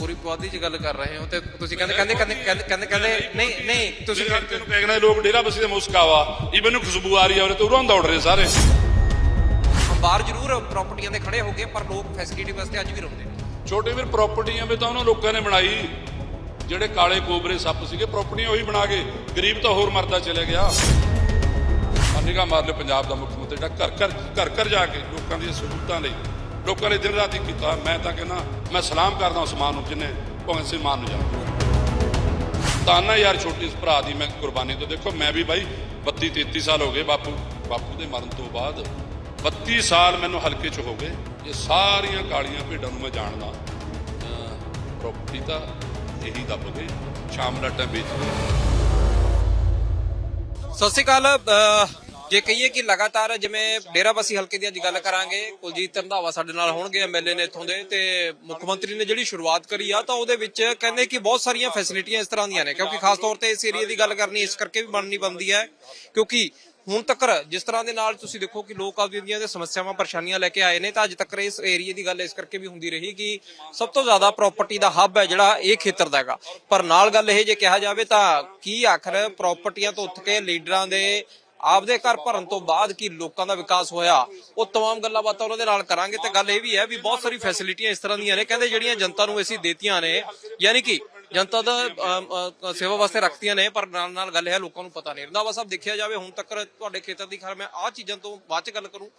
ਪੂਰੀ ਪੁਆਧੀ ਚ ਗੱਲ ਕਰ ਰਹੇ ਹੋ ਤੇ ਤੁਸੀਂ ਕਹਿੰਦੇ ਕਹਿੰਦੇ ਕਹਿੰਦੇ ਕਹਿੰਦੇ ਕਹਿੰਦੇ ਨਹੀਂ ਨਹੀਂ ਤੁਸੀਂ ਮੇਰੇ ਹਲਕੇ ਨੂੰ ਕਹਿੰਦੇ ਲੋਕ ਡੇਰਾ ਬਸੀ ਦੇ ਮੁਸਕਾਵਾ ਇਵਨ ਨੂੰ ਖੁਸ਼ਬੂ ਆ ਰਹੀ ਆ ਉਹਦੇ ਤੋਂ ਉਰਾਂ ਦੌੜ ਰਹੇ ਸਾਰੇ। ਬਾਹਰ ਜ਼ਰੂਰ ਪ੍ਰਾਪਰਟੀਆਂ ਦੇ ਖੜੇ ਹੋ ਗਏ ਪਰ ਲੋਕ ਫੈਸਿਲਿਟੀ ਵਾਸਤੇ ਅੱਜ ਵੀ ਰੋਂਦੇ ਨੇ। ਛੋਟੇ ਵੀਰ ਪ੍ਰਾਪਰਟੀਆਂ ਵੀ ਤਾਂ ਉਹਨਾਂ ਲੋਕਾਂ ਨੇ ਬਣਾਈ। ਜਿਹੜੇ ਕਾਲੇ ਕੋਬਰੇ ਸੱਪ ਸੀਗੇ ਪ੍ਰਾਪਰਟੀਆਂ ਉਹੀ ਬਣਾ ਕੇ ਗਰੀਬ ਤਾਂ ਹੋਰ ਮਰਦਾ ਚਲੇ ਗਿਆ। ਅਨਿਗਾ ਮਾਰ ਲਿਓ ਪੰਜਾਬ ਦਾ ਮੁੱਖ ਮੰਤਰੀ ਦਾ ਘਰ ਘਰ ਘਰ ਘਰ ਜਾ ਕੇ ਲੋਕਾਂ ਦੀਆਂ ਸਹੂਲਤਾਂ ਲਈ। ਲੋਕਾਂ ਨੇ ਦਿਨ ਰਾਤ ਹੀ ਕੀਤਾ। ਮੈਂ ਤਾਂ ਕਹਿੰਦਾ, ਮੈਂ ਸਲਾਮ ਕਰਦਾ ਉਸ ਮਾਂ ਨੂੰ, ਜਿਨੇ ਭਗਤ ਸਿੰਘ ਮਾਨ ਨੂੰ ਜਾਣਦਾ ਤਾਂ ਯਾਰ ਛੋਟੀ ਇਸ ਭਰਾ ਦੀ ਮੈਂ ਕੁਰਬਾਨੀ ਤੋਂ ਦੇਖੋ, ਮੈਂ ਵੀ ਬਾਈ 32 33 ਸਾਲ ਹੋ ਗਏ ਬਾਪੂ ਬਾਪੂ ਦੇ ਮਰਨ ਤੋਂ ਬਾਅਦ। 32 ਸਾਲ ਮੈਨੂੰ ਹਲਕੇ 'ਚ ਹੋ ਗਏ। ਇਹ ਸਾਰੀਆਂ ਕਾਲੀਆਂ ਭੇਡਾਂ ਨੂੰ ਮੈਂ ਜਾਣਦਾ। ਪ੍ਰਾਪਰਟੀ ਤਾਂ ਇਹੀ ਦੱਬ ਗਏ। ਸ਼ਾਮ ਦਾ ਟਾਈਮ ਵੇਚ ਸਤਿ ਸ਼੍ਰੀ ਅਕਾਲ ਜੇ ਕਹੀਏ ਕਿ ਲਗਾਤਾਰ ਜਿਵੇਂ ਡੇਰਾਬੱਸੀ ਹਲਕੇ ਦੀ ਅੱਜ ਗੱਲ ਕਰਾਂਗੇ, ਕੁਲਜੀਤ ਰੰਧਾਵਾ ਸਾਡੇ ਨਾਲ ਹੋਣਗੇ ਐਮਐਲਏ ਨੇ ਇੱਥੋਂ ਦੇ ਤੇ ਮੁੱਖ ਮੰਤਰੀ ਨੇ ਜਿਹੜੀ ਸ਼ੁਰੂਆਤ ਕਰੀ ਆ, ਤਾਂ ਉਹਦੇ ਵਿੱਚ ਕਹਿੰਦੇ ਕਿ ਬਹੁਤ ਸਾਰੀਆਂ ਫੈਸਿਲਿਟੀਆਂ ਇਸ ਤਰ੍ਹਾਂ ਦੀਆਂ ਨੇ, ਕਿਉਂਕਿ ਖਾਸ ਤੌਰ ਤੇ ਇਸ ਏਰੀਆ ਦੀ ਗੱਲ ਕਰਨੀ, ਇਸ ਕਰਕੇ ਵੀ ਬਣਨੀ ਬੰਦੀ ਹੈ, ਕਿਉਂਕਿ ਹੁਣ ਤੱਕ ਜਿਸ ਤਰ੍ਹਾਂ ਦੇ ਨਾਲ ਤੁਸੀਂ ਦੇਖੋ ਕਿ ਲੋਕ ਆਪਦੀਆਂ ਦੀਆਂ ਸਮੱਸਿਆਵਾਂ, ਪਰੇਸ਼ਾਨੀਆਂ ਲੈ ਕੇ ਆਏ ਨੇ, ਤਾਂ ਅੱਜ ਤੱਕ ਇਸ ਏਰੀਆ ਦੀ ਗੱਲ ਇਸ ਕਰਕੇ ਵੀ ਹੁੰਦੀ ਰਹੀ ਕਿ ਸਭ ਤੋਂ ਜ਼ਿਆਦਾ ਪ੍ਰਾਪਰਟੀ ਦਾ ਹੱਬ ਹੈ ਜਿਹੜਾ ਇਹ ਖੇਤਰ ਦਾ ਹੈਗਾ। ਪਰ ਨਾਲ ਗੱਲ ਇਹ ਜੇ ਕਿਹਾ ਜਾਵੇ ਤਾਂ ਕੀ ਆਖਰ ਪ੍ਰਾਪਰਟੀਆਂ ਤੋਂ ਉੱਠ ਕੇ ਲੀਡਰਾਂ ਦੇ ਆਪਦੇ ਘਰ ਭਰਨ ਤੋਂ ਬਾਅਦ ਕੀ ਲੋਕਾਂ ਦਾ ਵਿਕਾਸ ਹੋਇਆ ਉਹ तमाम ਗੱਲਾਂ ਬਾਤਾਂ ਉਹਨਾਂ ਦੇ ਨਾਲ ਕਰਾਂਗੇ ਤੇ ਗੱਲ ਇਹ ਵੀ ਹੈ ਵੀ ਬਹੁਤ ਸਾਰੀ ਫੈਸਿਲਿਟੀਆਂ ਇਸ ਤਰ੍ਹਾਂ ਦੀਆਂ ਨੇ ਕਹਿੰਦੇ ਜਿਹੜੀਆਂ ਜਨਤਾ ਨੂੰ ਅਸੀਂ ਦੇਤੀਆਂ ਨੇ ਯਾਨੀ ਕਿ ਜਨਤਾ ਦਾ ਅਮ, ਅ, ਸੇਵਾ ਵਾਸਤੇ ਰੱਖਤੀਆਂ ਨੇ ਪਰ ਨਾਲ ਨਾਲ ਗੱਲ ਇਹ ਹੈ ਲੋਕਾਂ ਨੂੰ ਪਤਾ ਨਹੀਂ ਰੰਦਾਵਾ ਸਾਹਿਬ ਦੇਖਿਆ ਜਾਵੇ ਹੁਣ ਤੱਕ ਤੁਹਾਡੇ ਖੇਤਰ ਦੀ ਖੈਰ ਮੈਂ ਆਹ ਚੀਜ਼ਾਂ ਤੋਂ ਬਾਅਦ ਚ ਗੱਲ ਕਰੂੰ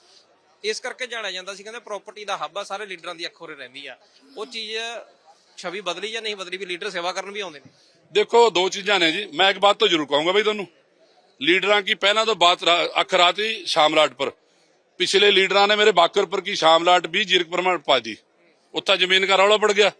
ਇਸ ਕਰਕੇ ਜਾਣਿਆ ਜਾਂਦਾ ਸੀ ਕਹਿੰਦੇ ਪ੍ਰਾਪਰਟੀ ਦਾ ਹੱਬ ਆ ਸਾਰੇ ਲੀਡਰਾਂ ਦੀ ਅੱਖ ਉਰੇ ਰਹਿੰਦੀ ਆ ਉਹ ਚੀਜ਼ ਛਵੀ ਬਦਲੀ ਜਾਂ ਨਹੀਂ ਬਦਲੀ ਵੀ ਲੀਡਰ ਸੇਵਾ ਕਰਨ ਵੀ ਆਉਂਦੇ ਨੇ ਦੇਖੋ ਦੋ ਚੀਜ਼ਾਂ ਨੇ ਜੀ ਮੈਂ ਇੱਕ ਬਾਤ ਤਾਂ ਜ਼ਰੂਰ ਕਹੂੰਗਾ ਬਈ ਤੁਹਾਨੂੰ ਲੀਡਰਾਂ ਕੀ ਪਹਿਲਾਂ ਤੋਂ ਬਾਤ रा, अखरात ही शामलाट पर पिछले लीडरों ने मेरे बाकरपुर की शामलाट भी जीरक पर पा दी उत्था जमीन का रौला पड़ गया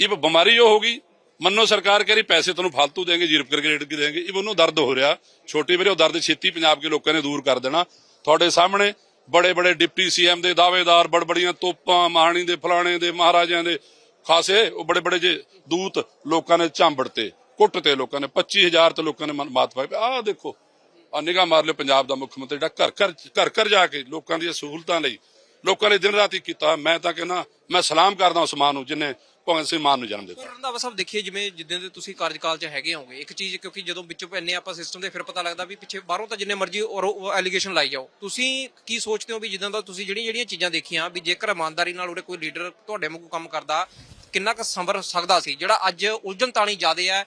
ये बीमारी ਮੰਨੋ ਸਰਕਾਰ ਕਹ ਰਹੀ ਪੈਸੇ ਤੁਹਾਨੂੰ ਫालतू ਦੇਣਗੇ ਜੀਰਪ ਕਰਕੇ ਰੇਟ ਕੀ ਦੇਣਗੇ। ਇਹ ਉਹਨੂੰ ਦਰਦ ਹੋ ਰਿਹਾ। ਛੋਟੇ ਵੀਰੇ ਉਹ ਦਰਦ ਛੇਤੀ ਪੰਜਾਬ ਕੇ ਲੋਕਾਂ ਨੇ ਦੂਰ ਕਰ ਦੇਣਾ। ਤੁਹਾਡੇ ਸਾਹਮਣੇ ਬੜੇ ਬੜੇ ਡਿਪਟੀ ਸੀਐਮ ਦੇ ਦਾਅਵੇਦਾਰ ਬੜਬੜੀਆਂ ਤੋਪਾਂ ਮਾਹਣੀ ਦੇ ਫਲਾਣੇ ਦੇ ਮਹਾਰਾਜਿਆਂ ਦੇ। ਖਾਸੇ ਉਹ ਬੜੇ ਬੜੇ ਜੇ ਦੂਤ ਲੋਕਾਂ ਨੇ ਝਾਂਬੜ ਤੇ ਕੁੱਟ ਤੇ ਲੋਕਾਂ ਨੇ 25000 ਤੇ ਲੋਕਾਂ ਨੇ ਮਾਤ ਪਾਈ। ਆ ਦੇਖੋ। ਆ ਨਿਗਾਹ ਮਾਰ ਲਿਓ ਪੰਜਾਬ ਦਾ ਮੁੱਖ ਮੰਤਰੀ ਦਾ ਘਰ ਘਰ ਘਰ ਘਰ ਜਾ ਕੇ ਲੋਕਾਂ ਦੀਆਂ ਸਹੂਲਤਾਂ ਲਈ, ਲੋਕਾਂ ਨੇ ਦਿਨ ਰਾਤ ਕੀਤਾ। ਮੈਂ ਤਾਂ ਕਹਿੰਦਾ, ਮੈਂ ਸਲਾਮ ਕਰਦਾ ਉਸ ਮਾਂ ਨੂੰ, ਜਿਨੇ ਭਗਤ ਸਿੰਘ ਮਾਨ ਨੂੰ ਜਨਮ ਦਿੱਤਾ। ਰੰਧਾਵਾ ਸਾਹਿਬ ਦੇਖੀਏ, ਜਿਵੇਂ ਜਿੱਦਾਂ ਦੇ ਤੁਸੀਂ ਕਾਰਜਕਾਲ 'ਚ ਹੈਗੇ ਹੋਗੇ ਇੱਕ ਚੀਜ਼ ਕਿਉਂਕਿ ਜਦੋਂ ਵਿੱਚੋਂ ਪੈਨੇ ਆਪਾਂ ਸਿਸਟਮ ਦੇ, ਫਿਰ ਪਤਾ ਲੱਗਦਾ ਵੀ ਪਿੱਛੇ ਬਾਹਰੋਂ ਤਾਂ ਜਿੰਨੇ ਮਰਜ਼ੀ ਐਲੀਗੇਸ਼ਨ ਲਾਈ ਜਾਓ। ਤੁਸੀਂ ਕੀ ਸੋਚਦੇ ਹੋ ਵੀ ਜਿੱਦਾਂ ਦਾ ਤੁਸੀਂ ਜਿਹੜੀਆਂ ਜਿਹੜੀਆਂ ਚੀਜ਼ਾਂ ਦੇਖੀਆਂ, ਵੀ ਜੇਕਰ ਇਮਾਨਦਾਰੀ ਨਾਲ ਉਹਦੇ ਕੋਈ ਲੀਡਰ ਤੁਹਾਡੇ ਵਾਂਗੂ ਕੰਮ ਕਰਦਾ, ਕਿੰਨਾ ਕੁ ਸੰਭਰ ਸਕਦਾ ਸੀ? ਜਿਹੜਾ ਅੱਜ ਉਲਝਣ ਤਾਣੀ ਜ਼ਿਆਦੇ ਹੈ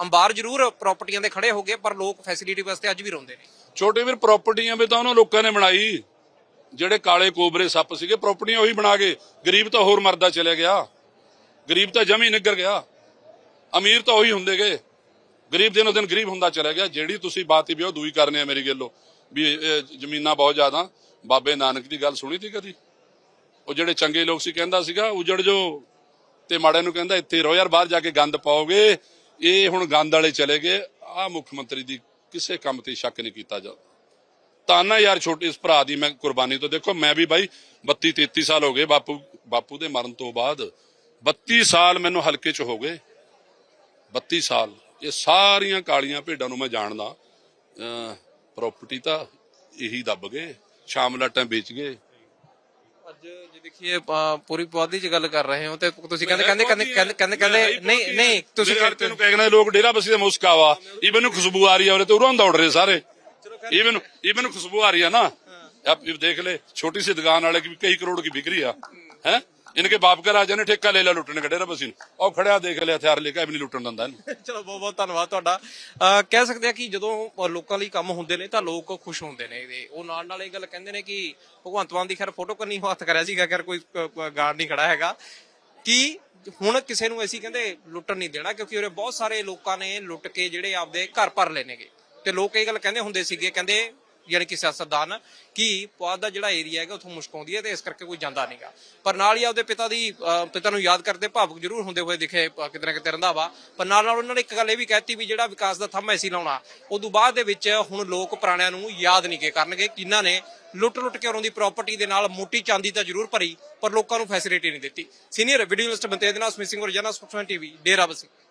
ਅੰਬਾਰ ਜ਼ਰੂਰ ਪ੍ਰਾਪਰਟੀਆਂ ਦੇ ਖੜੇ ਹੋ ਗਏ, ਪਰ ਲੋਕ ਫੈਸਿਲਿਟੀ ਵਾਸਤੇ ਅੱਜ ਵੀ ਰੋਂਦੇ ਨੇ। ਛੋਟੇ ਵੀਰ ਪ੍ਰਾਪਰਟੀਆਂ ਵੀ ਤਾਂ ਉਹਨਾਂ ਲੋਕਾਂ ਨੇ ਬਣਾਈ। ਜਿਹੜੇ ਕਾਲੇ ਕੋਬਰੇ ਸੱਪ ਸੀਗੇ ਪ੍ਰਾਪਰਟੀਆਂ ਉਹੀ ਬਣਾ ਕੇ ਗਰੀਬ ਤਾਂ ਹੋਰ ਮਰਦਾ ਚਲੇ ਗਿਆ। ਗਰੀਬ ਤਾਂ ਜਮੀ ਨਿੱਗਰ ਗਿਆ। ਅਮੀਰ ਤਾਂ ਉਹੀ ਹੁੰਦੇ ਗਏ। ਗਰੀਬ ਦਿਨੋਂ ਦਿਨ ਗਰੀਬ ਹੁੰਦਾ ਚਲਾ ਗਿਆ। ਜਿਹੜੀ ਤੁਸੀਂ ਬਾਤ ਹੀ ਵੀ ਉਹ ਦੂਈ ਕਰਨੇ ਆ ਮੇਰੀ ਗੱਲੋਂ ਵੀ ਜ਼ਮੀਨਾਂ ਬਹੁਤ ਜ਼ਿਆਦਾ। ਬਾਬੇ ਨਾਨਕ ਦੀ ਗੱਲ ਸੁਣੀ ਤੀ ਕਦੀ? ਉਹ ਜਿਹੜੇ ਚੰਗੇ ਲੋਕ ਸੀ, ਕਹਿੰਦਾ ਸੀਗਾ, ਉਜੜ ਜੋ ਤੇ ਮਾੜੇ ਨੂੰ ਕਹਿੰਦਾ, ਇੱਥੇ ਰਹੋ ਯਾਰ, ਬਾਹਰ ਜਾ ਕੇ ਗੰਦ ਪਾਓਗੇ। ਇਹ ਹੁਣ ਗੰਦ ਵਾਲੇ ਚਲੇ ਗਏ। ਆ ਮੁੱਖ ਮੰਤਰੀ ਦੀ ਕਿਸੇ ਕੰਮ ਤੇ ਸ਼ੱਕ ਨਹੀਂ ਕੀਤਾ ਜਾ ਤਾਨਾ ਯਾਰ ਛੋਟੇ ਇਸ ਭਰਾ ਦੀ ਮੈਂ ਕੁਰਬਾਨੀ ਤੋਂ ਦੇਖੋ, ਮੈਂ ਵੀ ਬਾਈ 32 33 ਸਾਲ ਹੋ ਗਏ ਬਾਪੂ ਬਾਪੂ ਦੇ ਮਰਨ ਤੋਂ ਬਾਅਦ। 32 ਸਾਲ ਮੈਨੂੰ ਹਲਕੇ 'ਚ ਹੋ ਗਏ। 32 ਸਾਲ। ਇਹ ਸਾਰੀਆਂ ਕਾਲੀਆਂ ਭੇਡਾਂ ਨੂੰ ਮੈਂ ਜਾਣਦਾ। ਪ੍ਰਾਪਰਟੀ ਤਾਂ ਇਹੀ ਦੱਬ ਗਏ। ਸ਼ਾਮ ਲਾਟਾਂ ਵੇਚ ਗਏ। ਲੋਕ ਡੇਰਾ ਦਾ ਮੁਸਕਾ ਵਾ ਈਵਨ ਖੁਸ਼ਬੂ ਆ ਰਹੀ ਆ ਉਹਦੇ ਤੇ ਉਰਾਂ ਦੌੜ ਰਹੇ ਖੁਸ਼ਬੂ ਆ ਰਹੀ ਆ ਨਾ। ਆਪ ਦੇਖ ਲੈ ਛੋਟੀ ਸੀ ਦੁਕਾਨ ਵਾਲੇ ਕੀ ਕਈ ਕਰੋੜ ਦੀ ਵਿਕਰੀ ਆ। ਹੈ? ਜਿਨਕੇ ਬਾਪ ਘਰ ਆ ਠੇਕਾ ਲੈ ਲੈ ਲੁੱਟਣ ਕੱਢੇ ਰੱਬ ਸੀ ਉਹ ਖੜਿਆ, ਦੇਖ ਲਿਆ, ਹਥਿਆਰ ਲੈ ਕੇ ਵੀ ਨਹੀਂ ਲੁੱਟਣ ਦਿੰਦਾ ਇਹਨੂੰ। ਚਲੋ, ਬਹੁਤ ਬਹੁਤ ਧੰਨਵਾਦ ਤੁਹਾਡਾ। ਕਹਿ ਸਕਦੇ ਆ ਕਿ ਜਦੋਂ ਲੋਕਾਂ ਲਈ ਕੰਮ ਹੁੰਦੇ ਨੇ, ਤਾਂ ਲੋਕ ਖੁਸ਼ ਹੁੰਦੇ ਨੇ। ਇਹਦੇ ਉਹ ਨਾਲ ਨਾਲ ਇਹ ਗੱਲ ਕਹਿੰਦੇ ਨੇ ਕਿ ਭਗਵੰਤ ਦੀ ਖੈਰ ਫੋਟੋ ਕਰਨੀ ਹੱਥ ਕਰਿਆ ਸੀਗਾ, ਖੈਰ ਕੋਈ ਗਾਰਡ ਨਹੀਂ ਖੜਾ ਹੈਗਾ। ਕਿ ਹੁਣ ਕਿਸੇ ਨੂੰ ਐਸੀ ਕਹਿੰਦੇ ਲੁੱਟਣ ਨਹੀਂ ਦੇਣਾ, ਕਿਉਂਕਿ ਉਹਰੇ ਬਹੁਤ ਸਾਰੇ ਲੋਕਾਂ ਨੇ ਲੁੱਟ ਕੇ ਜਿਹੜੇ ਆਪਦੇ ਘਰ ਭਰ ਲੈਣਗੇ ਤੇ ਲੋਕ ਇਹ ਗੱਲ ਕਹਿੰਦੇ ਹੁੰਦੇ ਸੀਗੇ, ਕਹਿੰਦੇ ਯਾਨੀ ਕਿ ਸਿਆਸਤਦਾਨ ਕਿ ਪੁਆਧ ਦਾ ਜਿਹੜਾ ਏਰੀਆ ਹੈਗਾ ਉੱਥੋਂ ਮੁਸ਼ਕ ਆਉਂਦੀ ਹੈ ਤੇ ਇਸ ਕਰਕੇ ਕੋਈ ਜਾਂਦਾ ਨਹੀਂਗਾ ਪਰ ਨਾਲ ਹੀ ਆਪਦੇ ਪਿਤਾ ਦੀ ਪਿਤਾ ਨੂੰ ਯਾਦ ਕਰਦੇ ਭਾਵੁਕ ਜ਼ਰੂਰ ਹੁੰਦੇ ਹੋਏ ਦਿਖੇ ਕਿਤੇ ਨਾ ਕਿਤੇ ਰੰਧਾਵਾ। ਪਰ ਨਾਲ ਨਾਲ ਉਹਨਾਂ ਨੇ ਇੱਕ ਗੱਲ ਇਹ ਵੀ ਕਹਿਤੀ ਵੀ ਜਿਹੜਾ ਵਿਕਾਸ ਦਾ ਥੰਮ ਐਸੀ ਲਾਉਣਾ, ਉਦੋਂ ਬਾਅਦ ਦੇ ਵਿੱਚ ਹੁਣ ਲੋਕ ਪੁਰਾਣਿਆਂ ਨੂੰ ਯਾਦ ਨਹੀਂ ਕੇ ਕਰਨਗੇ। ਕਿੰਨਾਂ ਨੇ ਲੁੱਟ ਲੁੱਟ ਕੇ ਉਹਨਾਂ ਦੀ ਪ੍ਰਾਪਰਟੀ ਦੇ ਨਾਲ ਮੋਟੀ ਚਾਂਦੀ ਤਾਂ ਜ਼ਰੂਰ ਭਰੀ, ਪਰ ਲੋਕਾਂ ਨੂੰ ਫੈਸਿਲਿਟੀ ਨਹੀਂ ਦਿੱਤੀ। ਸੀਨੀਅਰ ਵੀਡੀਓ ਲਿਸਟ ਬੰਤੇ ਦੇ ਨਾਲ ਸਮਿਸਿੰਗ ਔਰ ਜਨਾ ਸਪੋਕਸਮੈਨ ਟੀਵੀ, ਡੇਰਾ ਬਸੀ